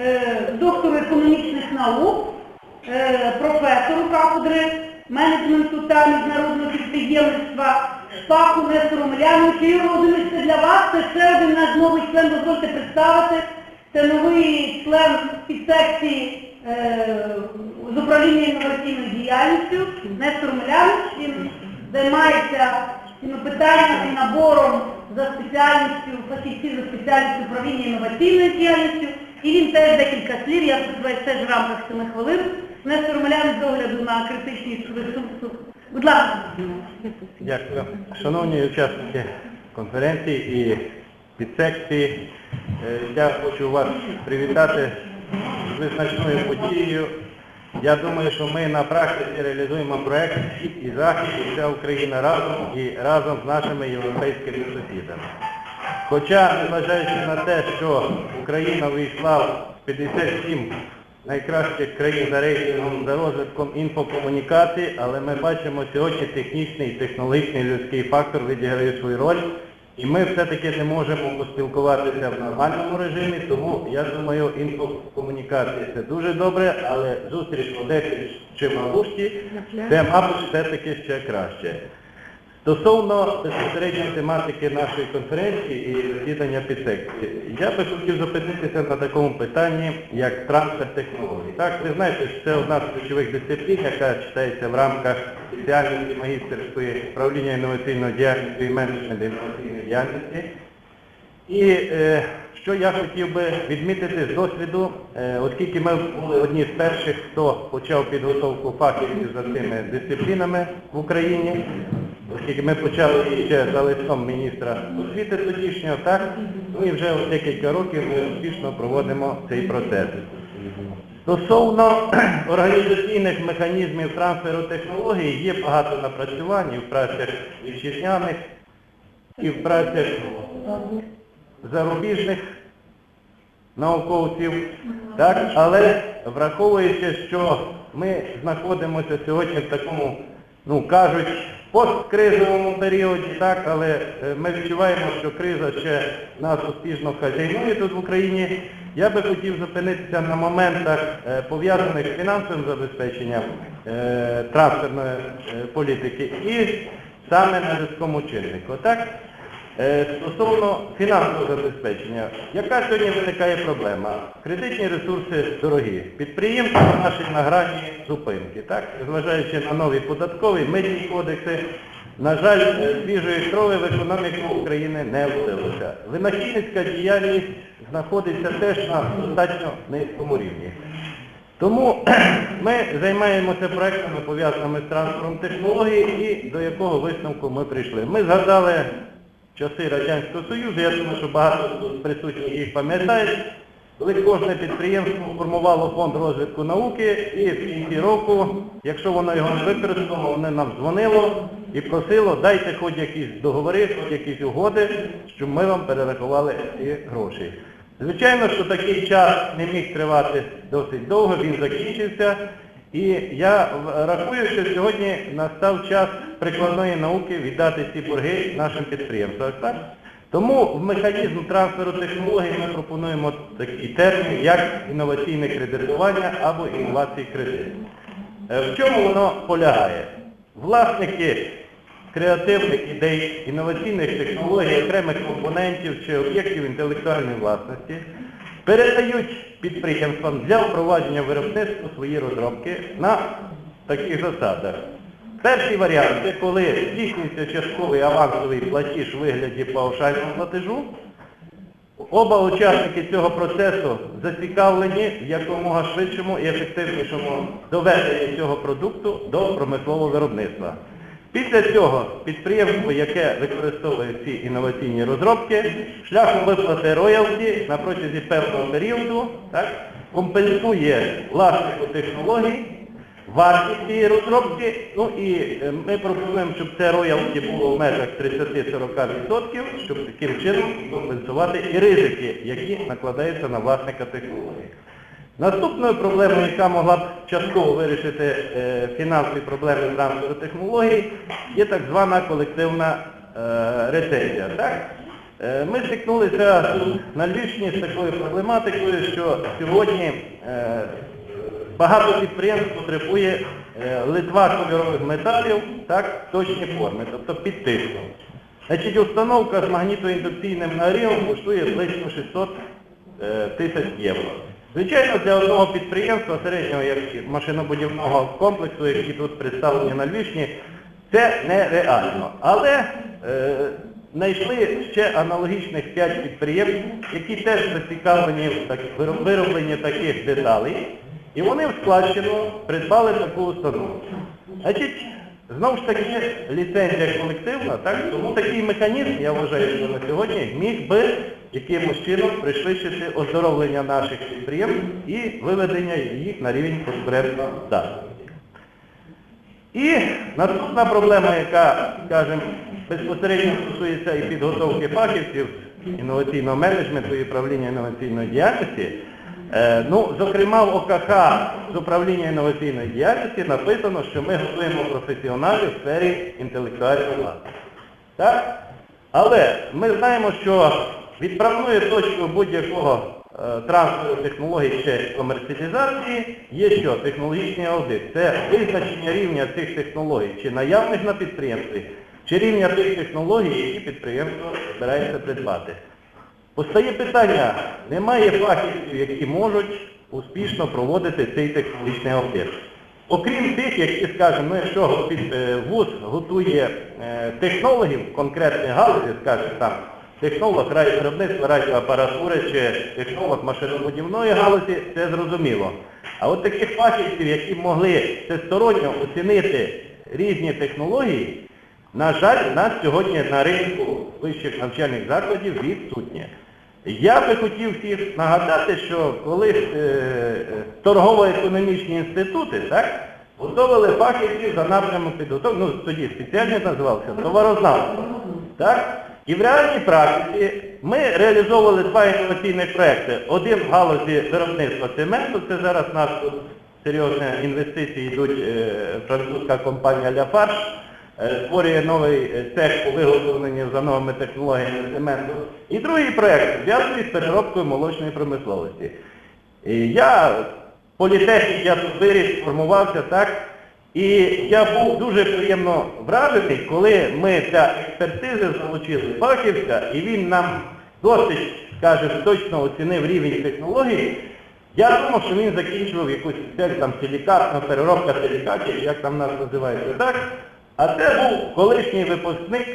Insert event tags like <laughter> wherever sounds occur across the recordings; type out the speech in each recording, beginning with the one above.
е, доктору економічних наук, е, професору кафедри менеджменту та міжнародного підприємництва Спаку Нестору Миляновичу. Юрій Володимирович, це для вас, це ще один наш новий член, дозвольте представити. Це новий член підсекції е, з управління інноваційною діяльністю Нестор Милянович. Він займається цими питаннями набором за спеціальністю, фахівців за спеціальністю управління інноваційною діяльністю. І він теж декілька слів, я сподіваюся, теж в рамках 7 хвилин. Нестор Милянович з огляду на критичність ресурсу. Будь ласка. Дякую. Шановні учасники конференції і підсекції, е, я хочу вас привітати з визначною подією. Я думаю, що ми на практиці реалізуємо проект «Схід і Захід, і вся Україна разом і разом з нашими європейськими сусідами. Хоча, незважаючи на те, що Україна увійшла в 57 найкращих країн за рейтингом за розвитком інфокомунікацій, але ми бачимо сьогодні технічний і технологічний людський фактор відіграє свою роль. І ми все-таки не можемо поспілкуватися в нормальному режимі, тому я думаю, інфокомунікація це дуже добре, але зустріч в Одесі чи в Августі, це, мабуть, все-таки ще краще. Стосовно безпосередньої тематики нашої конференції і засідання підсекції, я би хотів зупинитися на такому питанні, як трансфер технологій. Так, ви знаєте, що це одна з ключових дисциплін, яка читається в рамках спеціальності магістерської управління інноваційної діяльності і менеджменту інноваційної діяльності. І е, що я хотів би відмітити з досвіду, е, оскільки ми були одні з перших, хто почав підготовку фахівців за цими дисциплінами в Україні, оскільки ми почали ще за листом міністра освіти тодішнього, так, ну і вже декілька років ми успішно проводимо цей процес. Стосовно <clears throat> організаційних механізмів трансферу технологій, є багато напрацювань і в працях вітчизняних, і в працях зарубіжних науковців, так, але враховуючи, що ми знаходимося сьогодні в такому, ну кажуть, в посткризовому періоді, так, але е, ми відчуваємо, що криза ще нас успішно хазяйнує тут в Україні. Я би хотів зупинитися на моментах, е, пов'язаних з фінансовим забезпеченням е, трансферної політики і саме на людському чиннику. Так? Е, Стосовно фінансового забезпечення, яка сьогодні виникає проблема? Кредитні ресурси дорогі. Підприємства наші на грані зупинки, так? Зважаючи на нові податкові, митні кодекси, на жаль, е, свіжої крови в економіку України не вдалося. Винахідницька діяльність знаходиться теж на достатньо низькому рівні. Тому <clears throat> ми займаємося проектами, пов'язаними з трансфером технологій і до якого висновку ми прийшли. Ми згадали часи Радянського Союзу, я думаю, що багато присутніх їх пам'ятають, коли кожне підприємство формувало фонд розвитку науки і в кінці року, якщо воно його не використало, воно нам дзвонило і просило, дайте хоч якісь договори, хоч якісь угоди, щоб ми вам перерахували ці гроші. Звичайно, що такий час не міг тривати досить довго, він закінчився. І я рахую, що сьогодні настав час прикладної науки віддати ці борги нашим підприємствам. Тому в механізм трансферу технологій ми пропонуємо такий термін, як інноваційне кредитування або інновацій кредит. Е, В чому воно полягає? Власники креативних ідей, інноваційних технологій, окремих компонентів чи об'єктів інтелектуальної власності передають підприємствам для впровадження виробництва свої розробки на таких засадах. Перший варіант це коли здійснюється частковий авансовий платіж у вигляді паушального платежу. Оба учасники цього процесу зацікавлені в якомога швидшому і ефективнішому доведенні цього продукту до промислового виробництва. Після цього підприємство, яке використовує ці інноваційні розробки, шляхом виплати роялті на протязі певного періоду так, компенсує власнику технологій вартість цієї розробки, ну і е, ми пропонуємо, щоб це роялті було в межах 30-40%, щоб таким чином компенсувати і ризики, які накладаються на власника технології. Наступною проблемою, яка могла б частково вирішити е, фінансові проблеми трансферу технологій, є так звана колективна е, рецесія. Так? Ми стикнулися на Львівщині з такою проблематикою, що сьогодні багато підприємств потребує е, литва кольорових металів так, в точній формі, тобто під тиском. Значить, установка з магнітоіндукційним нагрівом коштує близько 600 е, тисяч євро. Звичайно, для одного підприємства середнього машинобудівного комплексу, який тут представлені на Львівщині, це нереально. Але е, знайшли ще аналогічних 5 підприємств, які теж зацікавлені в виробленні таких деталей, і вони в складчину придбали таку установку. Значить, знову ж таки, ліцензія колективна, так? тому такий механізм, я вважаю, що на сьогодні міг би якимось чином пришвидшити оздоровлення наших підприємств і виведення їх на рівень конкурентного здатності. І наступна проблема, яка, скажімо, безпосередньо стосується і підготовки фахівців інноваційного менеджменту і управління інноваційної діяльності, ну, зокрема в ОКХ з управління інноваційної діяльності написано, що ми готуємо професіоналів в сфері інтелектуальної власності. Так? Але ми знаємо, що відправною точкою будь-якого е, трансферу технологій чи комерціалізації є що? Технологічний аудит. Це визначення рівня цих технологій, чи наявних на підприємстві, чи рівня тих технологій, які підприємство збирається придбати. Постає питання, немає фахівців, які можуть успішно проводити цей технологічний аудит. Окрім тих, які, скажімо, ну якщо е, ВУЗ готує е, технологів конкретних галузі, скажімо там, технолог радіовиробництва радіоапаратури чи технолог машинобудівної галузі, це зрозуміло. А от таких фахівців, які могли всесторонньо оцінити різні технології, на жаль, нас сьогодні на ринку вищих навчальних закладів відсутнє. Я би хотів всіх нагадати, що колись е, торгово-економічні інститути так, готовили фахівців за напрямом підготовки, ну тоді спеціально називався товарознавство. Так? І в реальній практиці ми реалізовували два інноваційні проекти. Один в галузі виробництва цементу, це зараз тут серйозні інвестиції йдуть, е, французька компанія Ляфарш створює новий е, цех по виготовленню за новими технологіями цементу. І другий проект зв'язаний з переробкою молочної промисловості. Я політехнік, я тут виріс, формувався, так? І я був дуже приємно вражений, коли ми для експертизи залучили фахівця, і він нам досить, скажімо, точно оцінив рівень технологій. Я думав, що він закінчував якусь спеціальну там силікатну переробка силікатів, як там нас називається, так? А це був колишній випускник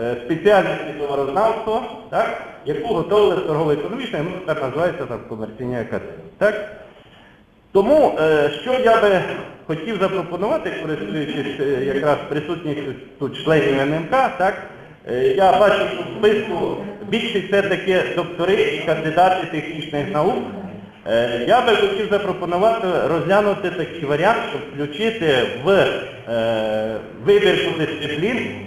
е, спеціальності товарознавства, так, яку готували з торгово-економічної, ну, тепер називається там комерційні академії. Так? Тому, е, що я би хотів запропонувати, користуючись е, якраз присутністю тут членів НМК, так, я бачу що в списку більшість все-таки доктори і кандидати технічних наук. Е, Я би хотів запропонувати розглянути такий варіант, щоб включити в е, вибірку дисциплін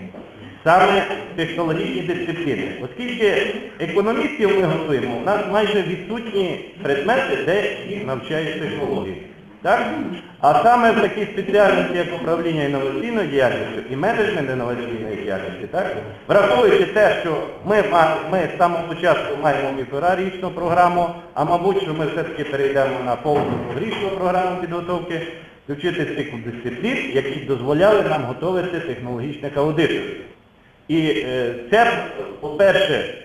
саме технологічні дисципліни. Оскільки економістів ми готуємо, у нас майже відсутні предмети, де їх навчають технології. Так? А саме в такій спеціальності, як управління інноваційною діяльністю і менеджмент інноваційної діяльності, так? враховуючи те, що ми, ми з самого початку маємо півторарічну програму, а мабуть, що ми все-таки перейдемо на повну річну програму підготовки, включити цикл дисциплін, які дозволяли нам готувати технологічних аудиторів. І е, це, по-перше,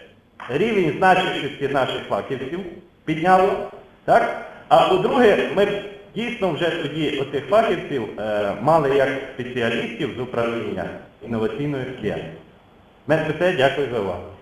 рівень значущості наших фахівців підняло, так? А по-друге, ми дійсно вже тоді оцих фахівців е, мали як спеціалістів з управління інноваційної. Мене все, дякую за увагу.